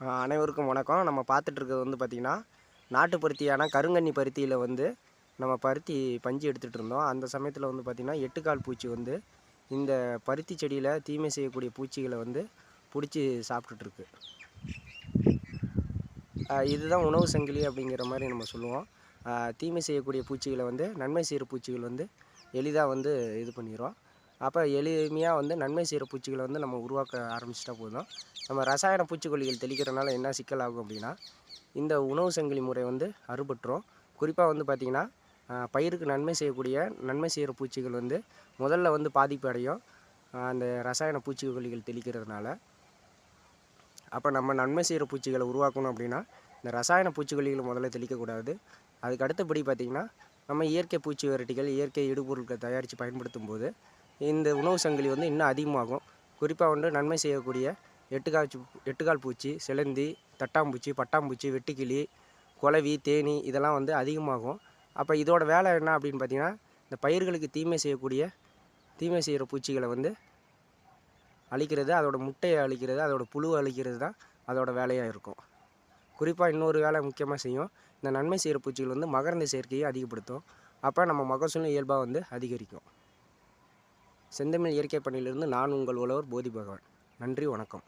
அனைவருக்கும் வணக்கம். நம்ம பார்த்துட்ருக்கிறது வந்து பார்த்திங்கன்னா நாட்டு பருத்தியான கருங்கன்னி பருத்தியில் வந்து நம்ம பருத்தி பஞ்சு எடுத்துகிட்டு இருந்தோம் அந்த சமயத்தில் வந்து பார்த்திங்கன்னா எட்டுக்கால் பூச்சி வந்து இந்த பருத்தி செடியில் தீமை செய்யக்கூடிய பூச்சிகளை வந்து பிடிச்சி சாப்பிட்டுட்ருக்கு. இதுதான் உணவு சங்கிலி அப்படிங்கிற மாதிரி நம்ம சொல்லுவோம். தீமை செய்யக்கூடிய பூச்சிகளை வந்து நன்மை செய்கிற பூச்சிகள் வந்து எளிதாக வந்து இது பண்ணிடுவோம் அப்போ எளிமையாக வந்து நன்மை செய்கிற பூச்சிகளை வந்து நம்ம உருவாக்க ஆரம்பிச்சிட்டா போதும். நம்ம ரசாயன பூச்சிக்கொல்லிகள் தெளிக்கிறனால என்ன சிக்கல் ஆகும் அப்படின்னா இந்த உணவு சங்கிலி முறை வந்து அறுபட்டுரும். குறிப்பாக வந்து பார்த்திங்கன்னா பயிருக்கு நன்மை செய்யக்கூடிய நன்மை செய்கிற பூச்சிகள் வந்து முதல்ல வந்து பாதிப்பு அடையும். அந்த ரசாயன பூச்சிக்கொல்லிகள் தெளிக்கிறதுனால. அப்போ நம்ம நன்மை செய்கிற பூச்சிகளை உருவாக்கணும் அப்படின்னா இந்த ரசாயன பூச்சிக்கொல்லிகளை முதல்ல தெளிக்கக்கூடாது. அதுக்கு அடுத்தபடி பார்த்திங்கன்னா நம்ம இயற்கை பூச்சி வெரைட்டிகள் இயற்கை இடுபொருட்களை தயாரித்து பயன்படுத்தும் போது இந்த உணவு சங்கிலி வந்து இன்னும் அதிகமாகும். குறிப்பாக வந்து நன்மை செய்யக்கூடிய எட்டுக்கால் சு எட்டுக்கால் பூச்சி சிலந்தி தட்டாம்பூச்சி பட்டாம்பூச்சி வெட்டுக்கிளி குலவி தேனி இதெல்லாம் வந்து அதிகமாகும். அப்போ இதோட வேலை என்ன அப்படின்னு பார்த்தீங்கன்னா இந்த பயிர்களுக்கு தீமை செய்யக்கூடிய தீமை செய்கிற பூச்சிகளை வந்து அழிக்கிறது அதோட முட்டையை அழிக்கிறது அதோட புழுவை அழிக்கிறது தான் அதோட வேலையாக இருக்கும். குறிப்பாக இன்னொரு வேலை முக்கியமாக செய்யும். இந்த நன்மை செய்கிற பூச்சிகள் வந்து மகரந்த சேர்க்கையை அதிகப்படுத்தும். அப்போ நம்ம மகசூலும் இயல்பாக வந்து அதிகரிக்கும். செந்தமிழ் இயற்கை பணியிலிருந்து நான் உங்கள் உழவர் போதி பகவான் நன்றி வணக்கம்.